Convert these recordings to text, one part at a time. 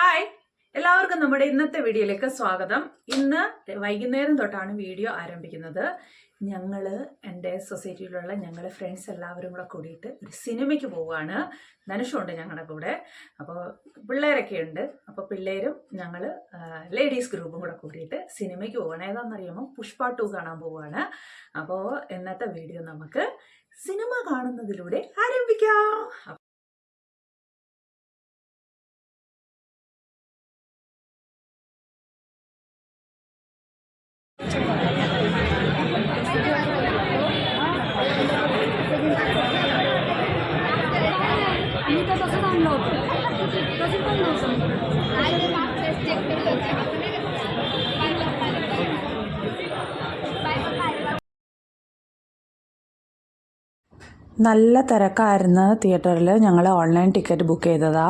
Hi എല്ലാവർക്കും നമ്മുടെ ഇന്നത്തെ വീഡിയോയിലേക്ക് സ്വാഗതം. ഇന്ന് വൈകുന്നേരം തൊട്ടാണ് വീഡിയോ ആരംഭിക്കുന്നത്. ഞങ്ങൾ എന്റെ സൊസൈറ്റിയിലുള്ള ഞങ്ങളുടെ ഫ്രണ്ട്സ് എല്ലാവരും കൂടെ കൂടിയിട്ട് ഒരു സിനിമയ്ക്ക് പോവുകയാണ്. ധനുഷുണ്ട് ഞങ്ങളുടെ കൂടെ. അപ്പോൾ പിള്ളേരൊക്കെ ഉണ്ട്. അപ്പോൾ പിള്ളേരും ഞങ്ങൾ ലേഡീസ് ഗ്രൂപ്പും കൂടെ കൂടിയിട്ട് സിനിമയ്ക്ക് പോവുകയാണ്. ഏതാണെന്നറിയുമ്പോൾ പുഷ്പ ടു കാണാൻ പോവുകയാണ്. അപ്പോൾ ഇന്നത്തെ വീഡിയോ നമുക്ക് സിനിമ കാണുന്നതിലൂടെ ആരംഭിക്കാം. मी तर तसंच आणलं होतं. तसंच आणलं होतं. നല്ല തിരക്കായിരുന്നു തിയേറ്ററിൽ. ഞങ്ങൾ ഓൺലൈൻ ടിക്കറ്റ് ബുക്ക് ചെയ്തതാ.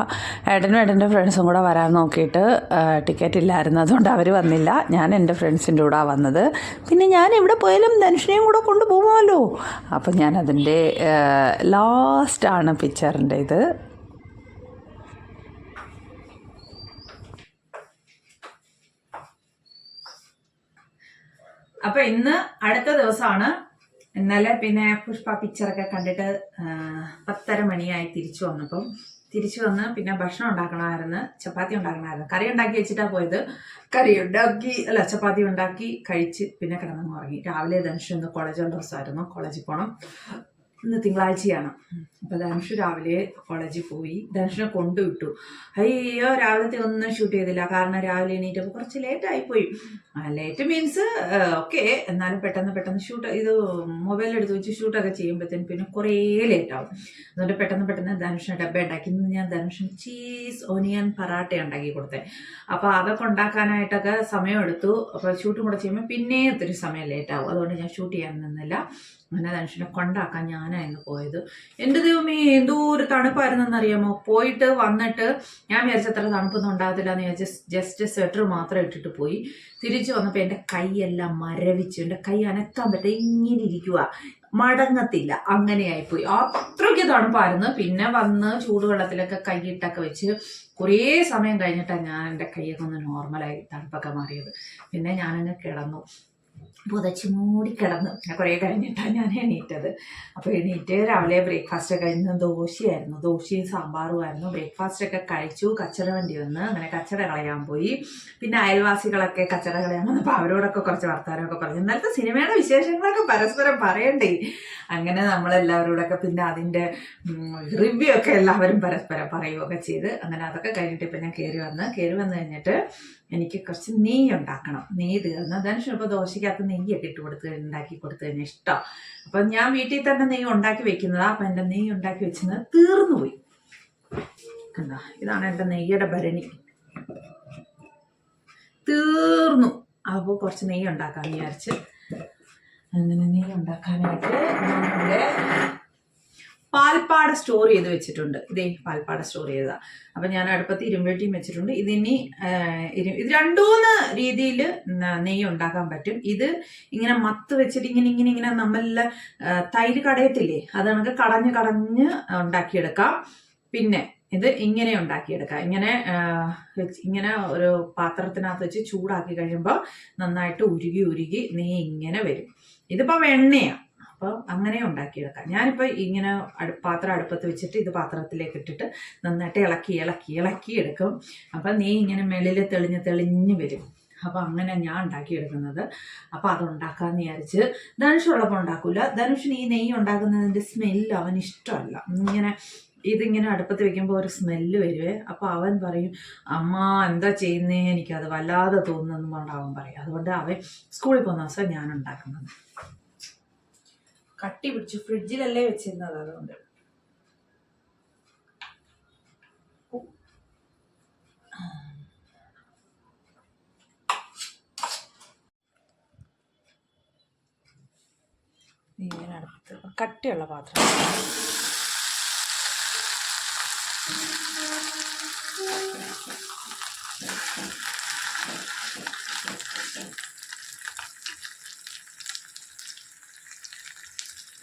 ഏട്ടനും ഏട്ടന്റെ ഫ്രണ്ട്സും കൂടെ വരാൻ നോക്കിയിട്ട് ടിക്കറ്റ് ഇല്ലായിരുന്നു. അതുകൊണ്ട് അവർ വന്നില്ല. ഞാൻ എന്റെ ഫ്രണ്ട്സിന്റെ കൂടെ വന്നത്. പിന്നെ ഞാൻ എവിടെ പോയാലും ധനുഷിനെയും കൂടെ കൊണ്ടുപോകുമല്ലോ അപ്പം ഞാൻ അതിന്റെ ലാസ്റ്റാണ് പിക്ചറിന്റെ ഇത്. അപ്പൊ ഇന്ന് അടുത്ത ദിവസമാണ് ഇന്നലെ പിന്നെ പുഷ്പ പിക്ചറൊക്കെ കണ്ടിട്ട് പത്തര മണിയായി തിരിച്ചു വന്നപ്പം. തിരിച്ചു വന്ന് പിന്നെ ഭക്ഷണം ഉണ്ടാക്കണമായിരുന്നു ചപ്പാത്തി ഉണ്ടാക്കണമായിരുന്നു. കറി ഉണ്ടാക്കി വെച്ചിട്ടാ പോയത്. കറി ഉണ്ടാക്കി അല്ല ചപ്പാത്തി ഉണ്ടാക്കി കഴിച്ച് പിന്നെ കിടന്നു ഉറങ്ങി രാവിലെ ധനുഷ് ഇന്ന് കോളേജ് ദിവസമായിരുന്നു കോളേജിൽ പോകണം ഇന്ന് തിങ്കളാഴ്ചയാണ്. അപ്പൊ ധനുഷ് രാവിലെ കോളേജിൽ പോയി. ധനുഷിനെ കൊണ്ടുവിട്ടു. അയ്യോ രാവിലത്തെ ഒന്നും ഷൂട്ട് ചെയ്തില്ല. കാരണം രാവിലെ എണീറ്റപ്പോൾ കുറച്ച് ലേറ്റായി പോയി ലേറ്റ് മീൻസ് ഓക്കെ എന്നാലും പെട്ടെന്ന് പെട്ടെന്ന് ഷൂട്ട് ഇത് മൊബൈൽ എടുത്ത് വെച്ച് ഷൂട്ടൊക്കെ ചെയ്യുമ്പോഴത്തേന് പിന്നെ കുറേ ലേറ്റാവും അതുകൊണ്ട് പെട്ടെന്ന് പെട്ടെന്ന് ധനുഷിന് ഡബ്ബ ഉണ്ടാക്കി. ഇന്ന് ഞാൻ ധനുഷിന് ചീസ് ഒനിയൻ പറാട്ട ഉണ്ടാക്കി കൊടുത്തേ. അപ്പോൾ അതൊക്കെ ഉണ്ടാക്കാനായിട്ടൊക്കെ സമയമെടുത്തു അപ്പോൾ ഷൂട്ടും കൂടെ ചെയ്യുമ്പോൾ പിന്നെയും ഒത്തിരി സമയം ലേറ്റാവും അതുകൊണ്ട് ഞാൻ ഷൂട്ട് ചെയ്യാൻ നിന്നില്ല. അങ്ങനെ ധനുഷിനെ കൊണ്ടാക്കാൻ ഞാനായിരുന്നു പോയത്. എന്റെ ദൈവമേ എന്തോ ഒരു തണുപ്പായിരുന്നെന്നറിയാമോ? പോയിട്ട് വന്നിട്ട് ഞാൻ വിചാരിച്ച അത്ര തണുപ്പൊന്നും ഉണ്ടാകത്തില്ല എന്ന് വിചാരിച്ച് ജസ്റ്റ് സ്വെറ്റർ മാത്രം ഇട്ടിട്ട് പോയി. തിരിച്ചു വന്നപ്പോൾ എന്റെ കൈയെല്ലാം മരവിച്ചു. എന്റെ കൈ അനക്കാൻ പറ്റാ ഇങ്ങനെ ഇരിക്കുക മടങ്ങത്തില്ല. അങ്ങനെയായിപ്പോയി അത്രയ്ക്ക് തണുപ്പായിരുന്നു. പിന്നെ വന്ന് ചൂടുവെള്ളത്തിലൊക്കെ കൈയിട്ടൊക്കെ വെച്ച് കുറേ സമയം കഴിഞ്ഞിട്ടാണ് ഞാൻ എന്റെ കൈയൊക്കെ ഒന്ന് നോർമലായി തണുപ്പൊക്കെ മാറിയത്. പിന്നെ ഞാനങ്ങ് കിടന്നു. പുതച്ച് മൂടി കിടന്നു. കുറേ കഴിഞ്ഞിട്ടാണ് ഞാൻ എണീറ്റത്. അപ്പോൾ എണീറ്റ് രാവിലെ ബ്രേക്ക്ഫാസ്റ്റ് കഴിഞ്ഞ് ദോശയായിരുന്നു. ദോശയും സാമ്പാറുമായിരുന്നു ബ്രേക്ക്ഫാസ്റ്റ് ഒക്കെ കഴിച്ചു. കച്ചറ വണ്ടി വന്ന് അങ്ങനെ കച്ചട കളയാൻ പോയി. പിന്നെ അയൽവാസികളൊക്കെ കച്ചട കളയാൻ വന്നപ്പോൾ അവരോടൊക്കെ കുറച്ച് വർത്തമാനമൊക്കെ പറഞ്ഞു. ഇന്നലത്തെ സിനിമയുടെ വിശേഷങ്ങളൊക്കെ പരസ്പരം പറയണ്ടേ? അങ്ങനെ നമ്മളെല്ലാവരോടൊക്കെ പിന്നെ അതിന്റെ റിവ്യൂ ഒക്കെ എല്ലാവരും പരസ്പരം പറയുകയൊക്കെ ചെയ്ത് അങ്ങനെ അതൊക്കെ കഴിഞ്ഞിട്ട് ഇപ്പം ഞാൻ കയറി വന്ന്. കയറി വന്നു കഴിഞ്ഞിട്ട് എനിക്ക് കുറച്ച് നെയ്യ് ഉണ്ടാക്കണം. നെയ്യ് തീർന്ന്. ധനുഷ് ഇപ്പോൾ ദോശയ്ക്കകത്ത് നെയ്യൊക്കെ ഇട്ട് കൊടുത്ത് ഉണ്ടാക്കി കൊടുത്തു കഴിഞ്ഞാൽ ഇഷ്ടം. അപ്പം ഞാൻ വീട്ടിൽ തന്നെ നെയ്യ് ഉണ്ടാക്കി വെക്കുന്നതാ. അപ്പം എന്റെ നെയ്യ് ഉണ്ടാക്കി വെച്ചത് തീർന്നു പോയി. കണ്ടോ? ഇതാണ് എന്റെ നെയ്യുടെ ഭരണി. തീർന്നു. അപ്പോൾ കുറച്ച് നെയ്യ് ഉണ്ടാക്കാമെന്ന് വിചാരിച്ച്. അങ്ങനെ നെയ്യ് ഉണ്ടാക്കാനായിട്ട് ഞാനിവിടെ പാൽപ്പാട സ്റ്റോർ ചെയ്ത് വെച്ചിട്ടുണ്ട്. ഇതേ പാൽപ്പാട സ്റ്റോർ ചെയ്തതാ. അപ്പം ഞാൻ അടുപ്പത്ത് ഇരുമ്പേട്ടിയും വെച്ചിട്ടുണ്ട്. ഇതിനി ഇത് രണ്ടൂന്ന് രീതിയിൽ നെയ്യ് ഉണ്ടാക്കാൻ പറ്റും. ഇത് ഇങ്ങനെ മത്ത് വെച്ചിട്ട് ഇങ്ങനെ ഇങ്ങനെ ഇങ്ങനെ നമ്മളെ തൈര് കടയത്തില്ലേ? അത് നമുക്ക് കടഞ്ഞ് കടഞ്ഞ് ഉണ്ടാക്കിയെടുക്കാം. പിന്നെ ഇത് ഇങ്ങനെ ഉണ്ടാക്കിയെടുക്കാം. ഇങ്ങനെ ഇങ്ങനെ ഒരു പാത്രത്തിനകത്ത് വെച്ച് ചൂടാക്കി കഴിയുമ്പോൾ നന്നായിട്ട് ഉരുകി ഉരുകി നെയ്യ് ഇങ്ങനെ വരും. ഇതിപ്പോൾ വെണ്ണയാണ് അപ്പോൾ അങ്ങനെ ഉണ്ടാക്കിയെടുക്കാം. ഞാനിപ്പോൾ ഇങ്ങനെ അടു പാത്രം അടുപ്പത്ത് വെച്ചിട്ട് ഇത് പാത്രത്തിലേക്ക് ഇട്ടിട്ട് നന്നായിട്ട് ഇളക്കി ഇളക്കി ഇളക്കി എടുക്കും. അപ്പം നീ ഇങ്ങനെ മെളിൽ തെളിഞ്ഞ് തെളിഞ്ഞ് വരും. അപ്പോൾ അങ്ങനെ ഞാൻ ഉണ്ടാക്കിയെടുക്കുന്നത്. അപ്പോൾ അതുണ്ടാക്കാമെന്ന് വിചാരിച്ച് ധനുഷുള്ളപ്പോൾ ഉണ്ടാക്കില്ല ധനുഷിന് ഈ നെയ്യ് ഉണ്ടാക്കുന്നതിന്റെ സ്മെല്ല് അവന് ഇഷ്ടമല്ല. ഇങ്ങനെ ഇതിങ്ങനെ അടുപ്പത്ത് വെക്കുമ്പോൾ ഒരു സ്മെല്ല് വരുവേ. അപ്പോൾ അവൻ പറയും അമ്മ എന്താ ചെയ്യുന്നേ? എനിക്കത് വല്ലാതെ തോന്നുന്നു കൊണ്ട് അവൻ പറയും. അതുകൊണ്ട് അവൻ സ്കൂളിൽ പോകുന്ന ദിവസം ഞാൻ ഉണ്ടാക്കുന്നത്. കട്ടി പിടിച്ചു ഫ്രിഡ്ജിലല്ലേ വെച്ചിരുന്നത് അതുകൊണ്ട്. ഇങ്ങനെ അടുത്ത് കട്ടിയുള്ള പാത്രം.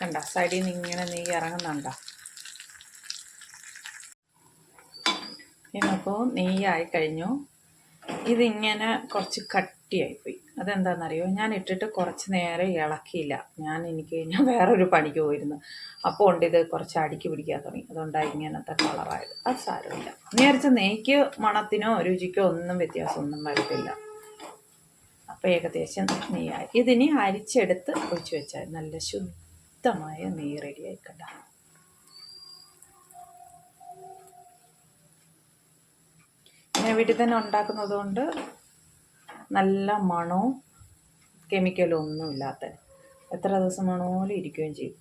കണ്ട സൈഡിൽ നിന്ന് ഇങ്ങനെ നെയ്യ് ഇറങ്ങുന്നുണ്ടോ? ഇന്നിപ്പോൾ നെയ്യായി കഴിഞ്ഞു. ഇതിങ്ങനെ കുറച്ച് കട്ടിയായിപ്പോയി. അതെന്താണെന്നറിയോ ഞാൻ ഇട്ടിട്ട് കുറച്ച് നേരം ഇളക്കിയില്ല. ഞാൻ എനിക്ക് ഞാൻ വേറൊരു പണിക്ക് പോയിരുന്നു. അപ്പോൾ ഉണ്ട് ഇത് കുറച്ച് അടുക്കി പിടിക്കാൻ തുടങ്ങി. അതുകൊണ്ടാണ് ഇങ്ങനത്തെ കളറായത്. അത് സാരമില്ല. നേരിച്ച് നെയ്ക്ക് മണത്തിനോ രുചിക്കോ ഒന്നും വ്യത്യാസമൊന്നും വരത്തില്ല. അപ്പോൾ ഏകദേശം നെയ്യായി ഇതിനി അരിച്ചെടുത്ത് ഒഴിച്ചു വെച്ചാൽ നല്ല ശുദ്ധമായ നെയ്യ് റെഡി ആയിക്കണ്ട ഞാൻ വീട്ടിൽ തന്നെ ഉണ്ടാക്കുന്നത് കൊണ്ട് നല്ല മണവും കെമിക്കലും ഒന്നും ഇല്ലാത്ത എത്ര ദിവസം മണോലും ഇരിക്കുകയും ചെയ്യും.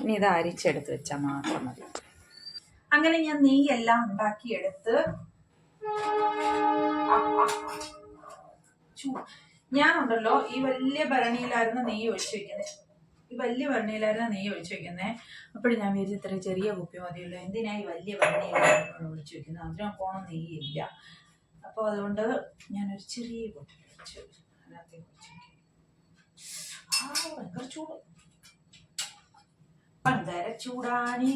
ഇനി ഇത് അരിച്ചെടുത്ത് വെച്ചാൽ മാത്രം മതി. അങ്ങനെ ഞാൻ നെയ്യെല്ലാം ഉണ്ടാക്കിയെടുത്ത്. ചൂ- ഞാനുണ്ടല്ലോ ഈ വലിയ ഭരണിയിലായിരുന്നു നെയ്യ് ഒഴിച്ചു വെക്കുന്നത് ഈ വലിയ ഭരണിയിലായിരുന്നു നെയ്യ് ഒഴിച്ചു വെക്കുന്നത് അപ്പോഴും ഞാൻ വിചാരിച്ചു ഇത്ര ചെറിയ കുപ്പി മതിയല്ലോ. എന്തിനാ ഈ വലിയ ഭരണിയിലായിരുന്നു ഒഴിച്ചു വെക്കുന്നത് അതിനൊപ്പം നെയ്യില്ല. അപ്പോൾ അതുകൊണ്ട് ഞാനൊരു ചെറിയ കുപ്പി വെച്ചു അതിനകത്തേക്ക് ഒഴിച്ചു ആ ഭയങ്കര ചൂട്. പഞ്ചാര ചൂടാണി.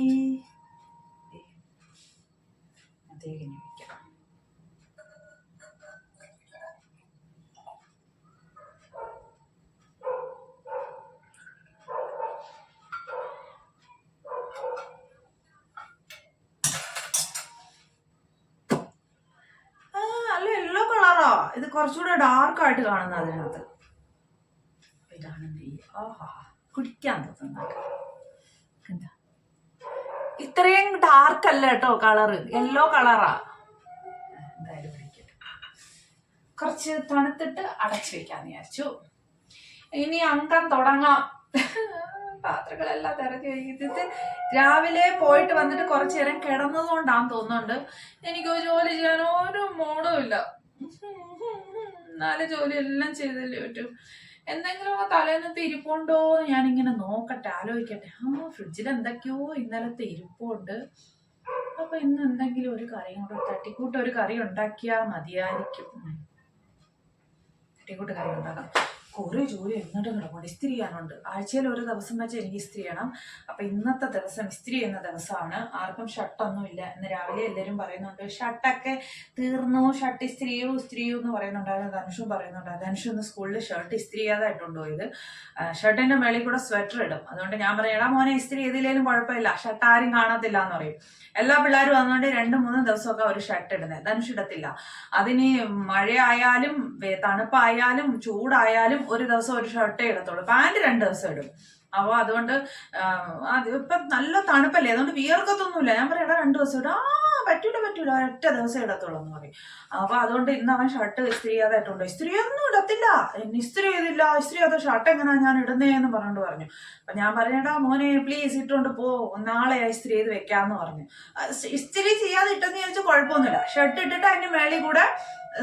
അതേ വെക്കാം ആ അല്ല യെല്ലോ കളറാ ഇത് കുറച്ചുകൂടെ ഡാർക്ക് ആയിട്ട് കാണുന്ന അതിനകത്ത്. ഇതാണ് ആഹാ കുടിക്കാൻ എന്താ? ഇത്രയും ഡാർക്ക് അല്ല കേട്ടോ കളറ് യെല്ലോ കളറാ എന്തായാലും പിടിക്കട്ടെ കുറച്ച് തണുത്തിട്ട് അടച്ചു വെക്കാന്ന് വിചാരിച്ചു. ഇനി അങ്കം തുടങ്ങാം. പാത്രങ്ങളെല്ലാം തിരക്കി വയ്ക്കുന്നത് രാവിലെ പോയിട്ട് വന്നിട്ട് കുറച്ചു നേരം കിടന്നതുകൊണ്ടാന്ന് തോന്നുന്നുണ്ട്. എനിക്ക് ജോലി ചെയ്യാൻ ഒരു മൂടും ഇല്ല. നാല് ജോലി എല്ലാം ചെയ്തല്ലേ പറ്റൂ. എന്തെങ്കിലുമൊക്കെ തലേന്നത്തെ ഇരിപ്പുണ്ടോ എന്ന് ഞാനിങ്ങനെ നോക്കട്ടെ ആലോചിക്കട്ടെ. ആ ഫ്രിഡ്ജിൽ എന്തൊക്കെയോ ഇന്നലത്തെ ഇരിപ്പുണ്ട്. അപ്പൊ ഇന്ന് എന്തെങ്കിലും ഒരു കറി കൂടെ തട്ടിക്കൂട്ട് ഒരു കറി ഉണ്ടാക്കിയാൽ മതിയായിരിക്കും. തട്ടിക്കൂട്ട് കറി ഉണ്ടാക്കാം. കുറേ ജോലി എന്നിട്ട് കിടപ്പുണ്ട്. ഇസ്തിരി ചെയ്യാനുണ്ട് ആഴ്ചയിൽ ഒരു ദിവസം വെച്ച് എനിക്ക് ഇസ്തിരി ചെയ്യണം. അപ്പൊ ഇന്നത്തെ ദിവസം ഇസ്തിരി ചെയ്യുന്ന ദിവസമാണ്. ആർക്കും ഷട്ടൊന്നും ഇല്ല. ഇന്ന് രാവിലെ എല്ലാവരും പറയുന്നുണ്ട് ഷർട്ടൊക്കെ തീർന്നു. ഷർട്ട് ഇസ്ത്രീയോ ഇസ്ത്രീയോ എന്ന് പറയുന്നുണ്ടായിരുന്നു. ധനുഷും പറയുന്നുണ്ട്. ധനുഷ് ഇന്ന് സ്കൂളിൽ ഷർട്ട് ഇസ്തിരി ചെയ്യാതായിട്ട് കൊണ്ടുപോയത് ഷർട്ടിന്റെ മേളിൽ കൂടെ സ്വെറ്റർ ഇടും. അതുകൊണ്ട് ഞാൻ പറയണം മോനെ ഇസ്തിരി ചെയ്തില്ലേലും കുഴപ്പമില്ല. ഷർട്ട് ആരും കാണത്തില്ല എന്ന് പറയും. എല്ലാ പിള്ളേരും വന്നുകൊണ്ട് രണ്ട് മൂന്ന് ദിവസമൊക്കെ ഒരു ഷർട്ട് ഇടുന്നത് ധനുഷ് ഇടത്തില്ല. അതിന് മഴയായാലും തണുപ്പായാലും ചൂടായാലും ഒരു ദിവസം ഒരു ഷർട്ടേ ഇടത്തുള്ളൂ. പാന്റ് രണ്ട് ദിവസം ഇടും. അപ്പോൾ അതുകൊണ്ട് അത് ഇപ്പം നല്ല തണുപ്പല്ലേ? അതുകൊണ്ട് വിയർക്കത്തൊന്നുമില്ല. ഞാൻ പറയാം എടാ രണ്ട് ദിവസം ഇടും. ആ പറ്റൂല പറ്റൂല. ഒറ്റ ദിവസം ഇടത്തുള്ളൂ എന്ന് പറയും. അപ്പൊ അതുകൊണ്ട് ഇന്ന് അവൻ ഷർട്ട് ഇസ്ത്രി ചെയ്യാതായിട്ടുണ്ടോ ഇസ്ത്രി ഒന്നും ഇടത്തില്ല. ഇസ്ത്രീ ചെയ്തില്ല. ഇസ്ത്രി ചെയ്ത ഷർട്ട് എങ്ങനെയാ ഞാൻ ഇടുന്നേന്ന് പറഞ്ഞോണ്ട് പറഞ്ഞു. അപ്പൊ ഞാൻ പറഞ്ഞേടാ മോനെ പ്ലീസ് ഇട്ടുകൊണ്ട് പോ. നാളെ ഇസ്ത്രി ചെയ്ത് വെക്കാന്ന് പറഞ്ഞു. ഇസ്ത്രി ചെയ്യാതെ ഇട്ടെന്ന് ചോദിച്ചാൽ കുഴപ്പമൊന്നുമില്ല. ഷർട്ട് ഇട്ടിട്ട് അതിന്റെ മേളിൽ കൂടെ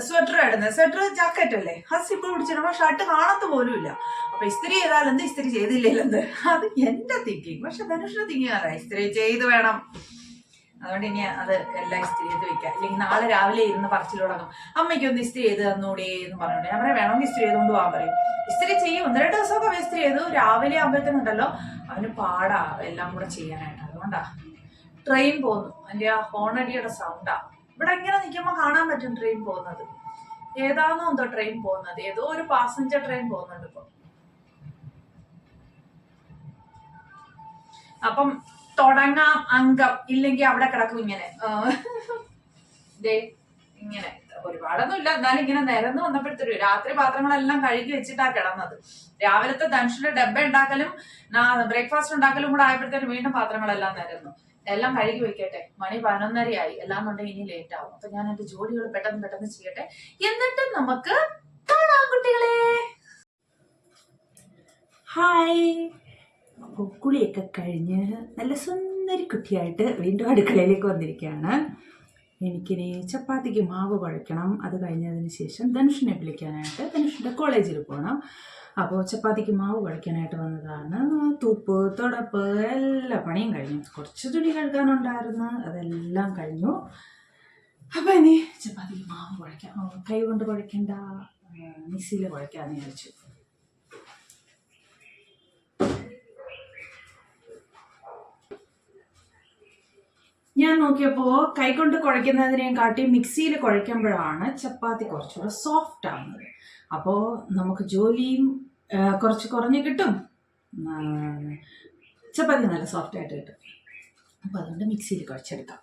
സ്വെറ്റർ ഇടുന്നത് സ്വെറ്റർ ജാക്കറ്റ് അല്ലേ? ഹസ് ഇപ്പോൾ പിടിച്ചിടുമ്പോൾ ഷർട്ട് കാണത്ത് പോലും ഇല്ല അപ്പൊ ഇസ്തിരി ചെയ്താൽ എന്ത് ചെയ്തില്ലെന്ത് അത് എന്റെ തിങ്കിങ് പക്ഷെ ധനുഷിന്റെ തിങ്കിങ് അല്ല ഇസ്തിരി ചെയ്ത് വേണം. അതുകൊണ്ട് ഇനി അത് എല്ലാം ഇസ്തിരി ചെയ്ത് വെക്കാം. അല്ലെങ്കിൽ നാളെ രാവിലെ ഇരുന്ന് പറച്ചിൽ തുടങ്ങും. അമ്മയ്ക്ക് ഒന്ന് ഇസ്തിരി ചെയ്ത് തന്നൂടെ എന്ന് പറഞ്ഞോണ്ട് ഞാൻ പറയാം വേണമെങ്കിൽ ഇസ്തിരി ചെയ്തുകൊണ്ട് പോകാൻ പറയും. ഇസ്തിരി ചെയ്യും. ഒന്ന് രണ്ട് ദിവസമൊക്കെ അവൻ ഇസ്ത്രി ചെയ്തു. രാവിലെ ആകുമ്പോഴത്തേനുണ്ടല്ലോ അവന് പാടാ എല്ലാം കൂടെ ചെയ്യാനായിട്ട്. അതുകൊണ്ടാ ട്രെയിൻ പോകുന്നു അതിന്റെ ആ ഹോണടിയുടെ സൗണ്ടാ ഇവിടെ ഇങ്ങനെ നിൽക്കുമ്പോൾ കാണാൻ പറ്റും ട്രെയിൻ പോകുന്നത്. ഏതാണോ എന്തോ ട്രെയിൻ പോകുന്നത്. ഏതോ ഒരു പാസഞ്ചർ ട്രെയിൻ പോകുന്നുണ്ട് ഇപ്പൊ. അപ്പം തുടങ്ങാം അംഗം. ഇല്ലെങ്കിൽ അവിടെ കിടക്കും ഇങ്ങനെ. ദേ ഇങ്ങനെ. ഒരുപാടൊന്നും ഇല്ല എന്നാലും ഇങ്ങനെ നിരന്ന് വന്നപ്പോഴത്തേക്കും രാത്രി പാത്രങ്ങളെല്ലാം കഴുകി വെച്ചിട്ടാ കിടന്നത്. രാവിലത്തെ ധനുഷിന്റെ ഡബ്ബ ഉണ്ടാക്കലും ബ്രേക്ക്ഫാസ്റ്റ് ഉണ്ടാക്കലും കൂടെ ആയപ്പോഴത്തേനും വീണ്ടും പാത്രങ്ങളെല്ലാം നിരന്നു. എല്ലാം കഴുകി വെക്കട്ടെ. മണി പതിനൊന്നരയായി. എല്ലാം കൊണ്ട് ഇനി ലേറ്റ് ആവും. അപ്പൊ ഞാൻ എന്റെ ജോലികൾ പെട്ടെന്ന് പെട്ടെന്ന് ചെയ്യട്ടെ. എന്നിട്ട് നമുക്ക് കാണാം കുട്ടികളെ. ഹായ് കുളിയൊക്കെ കഴിഞ്ഞ് നല്ല സുന്ദരി കുട്ടിയായിട്ട് വീണ്ടും അടുക്കളയിലേക്ക് വന്നിരിക്കുകയാണ്. എനിക്കിനി ചപ്പാത്തിക്ക് മാവ് കുഴയ്ക്കണം അത് കഴിഞ്ഞതിന് ശേഷം ധനുഷിനെ വിളിക്കാനായിട്ട് ധനുഷിന്റെ കോളേജിൽ പോകണം അപ്പോൾ ചപ്പാത്തിക്ക് മാവ് കളിക്കാനായിട്ട് വന്നതാണ്. തൂപ്പ് തുടപ്പ് എല്ലാ പണിയും കഴിഞ്ഞു. കുറച്ച് തുണി കഴുകാനുണ്ടായിരുന്നു. അതെല്ലാം കഴിഞ്ഞു. അപ്പോൾ ഇനി ചപ്പാത്തിക്ക് മാവ് കുഴയ്ക്കാം. കൈ കൊണ്ട് കുഴയ്ക്കണ്ട. മിക്സിയിൽ കുഴയ്ക്കാമെന്ന് വിചാരിച്ചു. ഞാൻ നോക്കിയപ്പോൾ കൈകൊണ്ട് കുഴയ്ക്കുന്നതിനെയും കാട്ടി മിക്സിയിൽ കുഴയ്ക്കുമ്പോഴാണ് ചപ്പാത്തി കുറച്ചുകൂടെ സോഫ്റ്റ് ആവുന്നത്. അപ്പോൾ നമുക്ക് ജോലിയും കുറച്ച് കുറഞ്ഞ് കിട്ടും. ചപ്പാത്തി നല്ല സോഫ്റ്റ് ആയിട്ട് കിട്ടും. അപ്പോൾ അതുകൊണ്ട് മിക്സിയിൽ കുഴച്ചെടുക്കാം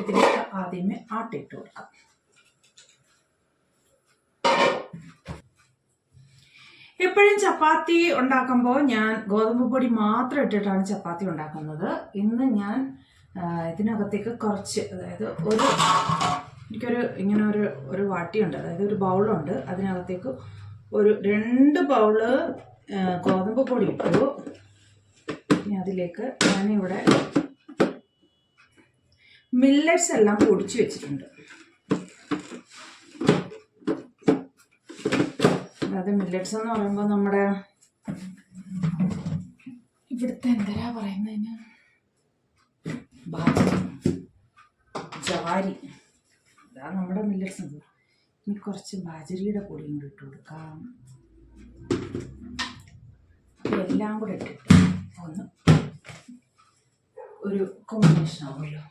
ഇതിലേക്ക് ആദ്യമേ ആട്ടിട്ട് കൊടുക്കാം. എപ്പോഴും ചപ്പാത്തി ഉണ്ടാക്കുമ്പോൾ ഞാൻ ഗോതമ്പ് പൊടി മാത്രം ഇട്ടിട്ടാണ് ചപ്പാത്തി ഉണ്ടാക്കുന്നത്. ഇന്ന് ഞാൻ ഇതിനകത്തേക്ക് കുറച്ച് അതായത് ഒരു എനിക്കൊരു ഇങ്ങനെ ഒരു ഒരു വാട്ടിയുണ്ട് അതായത് ഒരു ബൗളുണ്ട് അതിനകത്തേക്ക് ഒരു രണ്ട് ബൗൾ ഗോതമ്പ് പൊടി ഇട്ടു. ഇനി അതിലേക്ക് ഞാനിവിടെ മില്ലറ്റ്സ് എല്ലാം പൊടിച്ചു വെച്ചിട്ടുണ്ട്. അതായത് മില്ലറ്റ്സ് എന്ന് പറയുമ്പോൾ നമ്മുടെ ഇവിടുത്തെ എന്തരാ പറയുന്നതിന്? ബാജരി. ജാരി. ഇതാ നമ്മുടെ മില്ലറ്റ്സ് എന്ന് ഇനി കുറച്ച് ബാജരിയുടെ പൊടിയും ഇട്ട് കൊടുക്കാം. എല്ലാം കൂടെ ഇട്ടിട്ട് ഒന്ന് ഒരു കോമ്പിനേഷൻ ആവുമല്ലോ.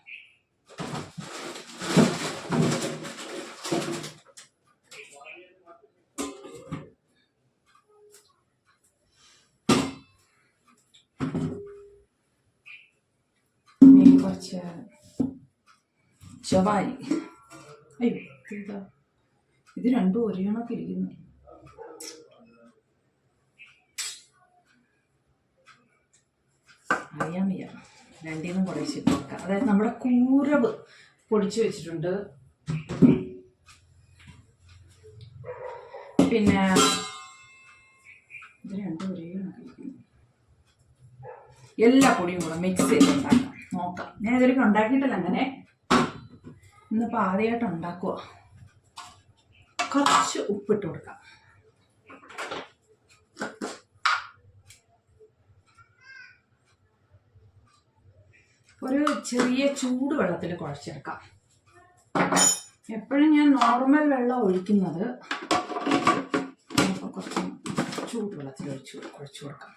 കുറച്ച് ജവാരി അയ്യോ ഇത് രണ്ടും ഒരേ കണക്ക് ഇരിക്കുന്നു അറിയാൻ വയ്യ രണ്ടിനും കുറേശ്ശെ നോക്കാം അതായത് നമ്മുടെ കൂരവ് പൊടിച്ചു വെച്ചിട്ടുണ്ട്. പിന്നെ ഇത് രണ്ടും ഒരേ എല്ലാ പൊടിയും കൂടെ മിക്സ് ചെയ്ത് ഉണ്ടാക്കാം. നോക്കാം. ഞാൻ ഇതുവരെയ്ക്കും ഉണ്ടാക്കിയിട്ടില്ല അങ്ങനെ. ഇന്നിപ്പോൾ ആദ്യമായിട്ട് ഉണ്ടാക്കുക കുറച്ച് ഉപ്പിട്ട് കൊടുക്കാം. ഒരു ചെറിയ ചൂട് വെള്ളത്തിൽ കുഴച്ചെടുക്കാം. എപ്പോഴും ഞാൻ നോർമൽ വെള്ളം ഒഴിക്കുന്നത്. കുറച്ച് ചൂട് വെള്ളത്തിൽ ഒഴിച്ച് കുഴച്ച് കൊടുക്കാം.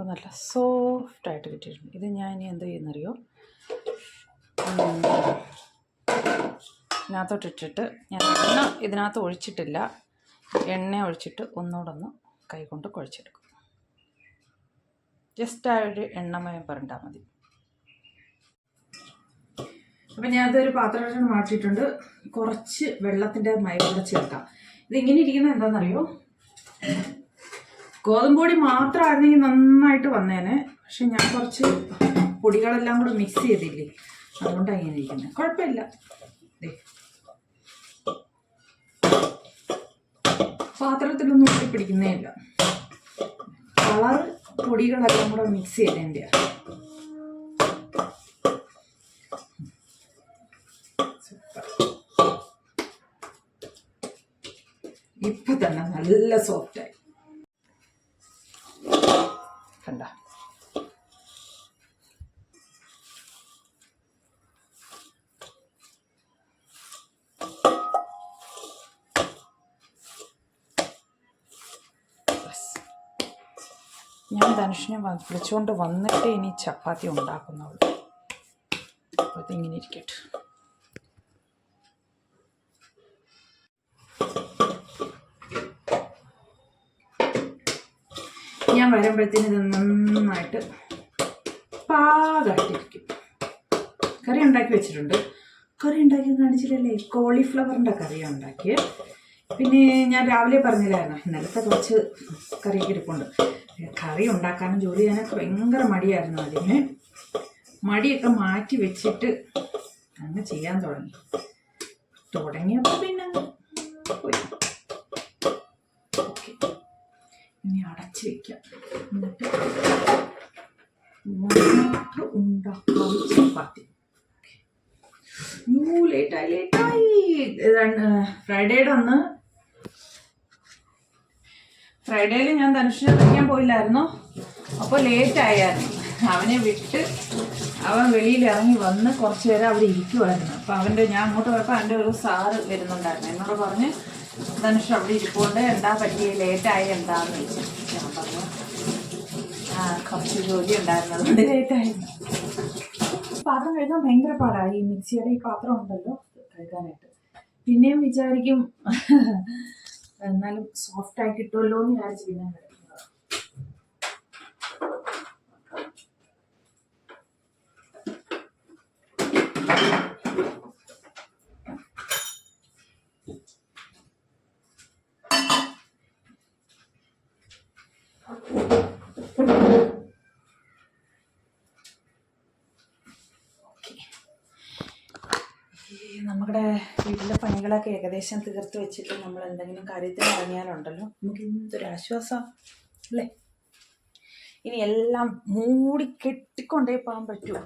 നമുക്ക് നല്ല സോഫ്റ്റായിട്ട് കിട്ടിയിട്ടുണ്ട്. ഇത് ഞാൻ ഇനി എന്ത് ചെയ്യുന്നറിയോ? ഇതിനകത്തോട്ടിട്ടിട്ട് ഞാൻ എണ്ണ ഇതിനകത്ത് ഒഴിച്ചിട്ടില്ല. എണ്ണ ഒഴിച്ചിട്ട് ഒന്നുകൂടൊന്ന് കൈകൊണ്ട് കുഴച്ചെടുക്കും. ജസ്റ്റ് ആ ഒരു എണ്ണമയം പറഞ്ഞാൽ മതി. അപ്പം ഞാൻ അതൊരു പാത്രം മാറ്റിയിട്ടുണ്ട്. കുറച്ച് വെള്ളത്തിന്റെ മയം കൂടെ ചേർക്കാം. ഇതിങ്ങനെ ഇരിക്കുന്നത് എന്താണെന്നറിയോ? ഗോതമ്പൊടി മാത്രമായിരുന്നെങ്കിൽ നന്നായിട്ട് വന്നേനെ. പക്ഷെ ഞാൻ കുറച്ച് പൊടികളെല്ലാം കൂടെ മിക്സ് ചെയ്തില്ലേ? അതുകൊണ്ടാണ് ഇങ്ങനെ ഇരിക്കുന്നത് കുഴപ്പമില്ല. പാത്രത്തിലൊന്നും ഒട്ടി പിടിക്കുന്നേ ഇല്ല. കളർ പൊടികളെല്ലാം കൂടെ മിക്സ് ചെയ്തതിന്റെ ഇപ്പൊ തന്നെ നല്ല സോഫ്റ്റായി ഞാൻ വിളിച്ചുകൊണ്ട് വന്നിട്ട് ഇനി ചപ്പാത്തി ഉണ്ടാക്കുന്നുള്ളൂ. അപ്പോൾ ഇതിങ്ങനെ ഇരിക്കട്ടെ. ഞാൻ വരുമ്പോഴത്തേന് ഇത് നന്നായിട്ട് പാകമായിട്ടിരിക്കും. കറി ഉണ്ടാക്കി വെച്ചിട്ടുണ്ട്. കറി ഉണ്ടാക്കി കാണിച്ചില്ലല്ലേ? കോളിഫ്ലവറിന്റെ കറിയാണ് ഉണ്ടാക്കിയത്. പിന്നെ ഞാൻ രാവിലെ പറഞ്ഞില്ലായിരുന്നു? ഇന്നലത്തെ കുറച്ച് കറിയൊക്കെ ഇരിപ്പുണ്ട്. കറി ഉണ്ടാക്കാനും ജോലി ചെയ്യാനൊക്കെ ഭയങ്കര മടിയായിരുന്നു അതിന് മടിയൊക്കെ മാറ്റി വെച്ചിട്ട് അങ്ങ് ചെയ്യാൻ തുടങ്ങി. തുടങ്ങിയപ്പോൾ പിന്നെ ഇനി അടച്ച് വെക്കാം. എന്നിട്ട് ഉണ്ടാക്കാം. ചപ്പാത്തി. യൂ ലേറ്റായി ലേറ്റായി. ഫ്രൈഡേയുടെ അന്ന് ഫ്രൈഡേയിൽ ഞാൻ ധനുഷിനെ കളിക്കാൻ പോയില്ലായിരുന്നു. അപ്പോൾ ലേറ്റ് ആയായിരുന്നു അവനെ വിട്ട് അവൻ വെളിയിൽ ഇറങ്ങി വന്ന് കുറച്ച് നേരം അവിടെ ഇരിക്കുമായിരുന്നു അപ്പോൾ അവന്റെ ഞാൻ അങ്ങോട്ട് പോയപ്പോൾ അവന്റെ ഒരു സാറ് വരുന്നുണ്ടായിരുന്നു. എന്നോട് പറഞ്ഞ് ധനുഷ് അവിടെ ഇരിപ്പുണ്ട്. എന്താ പറ്റിയ? ലേറ്റായി എന്താന്ന് ചോദിച്ചു. ഞാൻ പറഞ്ഞു ആ കുറച്ച് ജോലി ഉണ്ടായിരുന്നു. അതുകൊണ്ട് ലേറ്റായിരുന്നു പാത്രം കഴുകാൻ ഭയങ്കര പാടാണ് ഈ മിക്സിയുടെ ഈ പാത്രം ഉണ്ടല്ലോ കഴുകാനായിട്ട് പിന്നെയും വിചാരിക്കും എന്നാലും സോഫ്റ്റ് ആയി കിട്ടുമല്ലോ എന്ന് വിചാരിച്ച് പിന്നെ കഴുകുന്നത് ഈ നമ്മുടെ വീട്ടിലെ പണികളൊക്കെ ഏകദേശം തീർത്ത് വെച്ചിട്ട് നമ്മൾ എന്തെങ്കിലും കാര്യത്തിന് ഇറങ്ങിയാലുണ്ടല്ലോ. നമുക്ക് എന്തൊരു ആശ്വാസം അല്ലേ? ഇനി എല്ലാം മൂടി കെട്ടിക്കൊണ്ടേ പോകാൻ പറ്റുമോ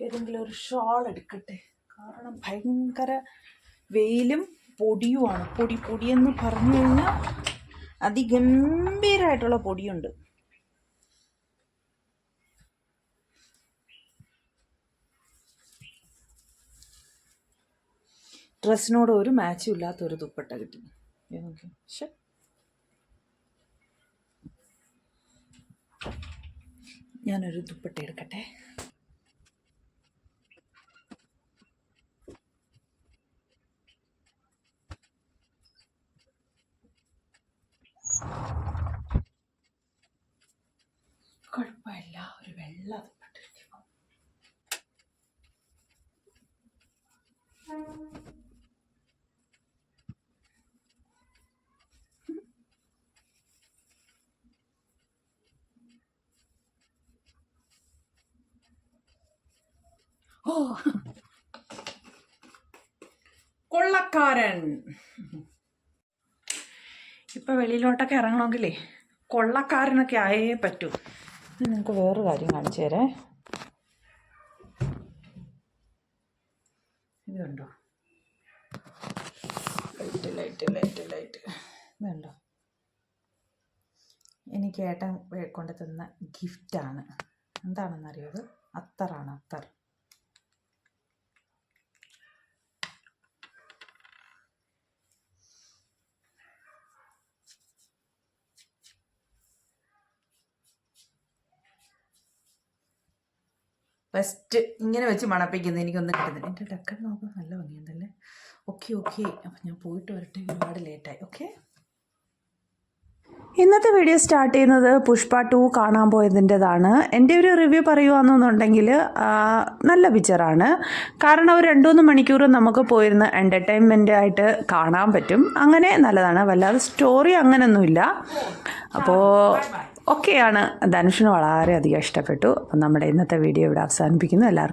ഏതെങ്കിലും ഒരു ഷോൾ എടുക്കട്ടെ. കാരണം ഭയങ്കര വെയിലും പൊടിയുമാണ്. പൊടി പൊടിയെന്ന് പറഞ്ഞു കഴിഞ്ഞാൽ അതിഗംഭീരമായിട്ടുള്ള പൊടിയുണ്ട്. ഡ്രസ്സിനോട് ഒരു മാച്ചും ഇല്ലാത്ത ഒരു ദുപ്പട്ട കിട്ടി. ഞാനൊരു ദുപ്പട്ട എടുക്കട്ടെ കുഴപ്പമില്ല ഒരു വെള്ള ദുപ്പട്ട എടുക്കാം ഓ കൊള്ളക്കാരൻ. ഇപ്പൊ വെളിയിലോട്ടൊക്കെ ഇറങ്ങണമെങ്കിലേ കൊള്ളക്കാരനൊക്കെ ആയേ പറ്റൂ. നിങ്ങൾക്ക് വേറൊരു കാര്യം കാണിച്ചു തരേ. ഇത് കണ്ടോ? ലൈറ്റ് ലൈറ്റ് ലൈറ്റ് ലൈറ്റ് ഇത് കണ്ടോ? എനിക്ക് ഏട്ടൻ കൊണ്ടു തന്ന ഗിഫ്റ്റാണ് എന്താണെന്നറിയോ അത്തറാണ് അത്തർ. ഫസ്റ്റ് ഇങ്ങനെ വെച്ച് മണപ്പിക്കുന്നത് എനിക്കൊന്നും കിട്ടുന്നില്ല. എന്റെ ഡക്കൻ നോക്കാൻ നല്ല ഭംഗിയുണ്ടല്ലേ? ഓക്കെ ഓക്കെ അപ്പം ഞാൻ പോയിട്ട് വരട്ടെ. ഒരുപാട് ലേറ്റായി ഓക്കെ ഇന്നത്തെ വീഡിയോ സ്റ്റാർട്ട് ചെയ്യുന്നത് പുഷ്പ ടു കാണാൻ പോയതിന്റെതാണ്. എന്റെ ഒരു റിവ്യൂ പറയുകയാണെന്നുണ്ടെങ്കിൽ നല്ല പിക്ചറാണ് കാരണം ഒരു രണ്ടു മൂന്ന് മണിക്കൂർ നമുക്ക് പോയിരുന്ന് എന്റർടൈൻമെന്റ് ആയിട്ട് കാണാൻ പറ്റും. അങ്ങനെ നല്ലതാണ്. വല്ലാതെ സ്റ്റോറി അങ്ങനെയൊന്നുമില്ല അപ്പോൾ ഒക്കെയാണ്. ധനുഷിന് വളരെയധികം ഇഷ്ടപ്പെട്ടു. അപ്പം നമ്മുടെ ഇന്നത്തെ വീഡിയോ ഇവിടെ അവസാനിപ്പിക്കുന്നു. എല്ലാവർക്കും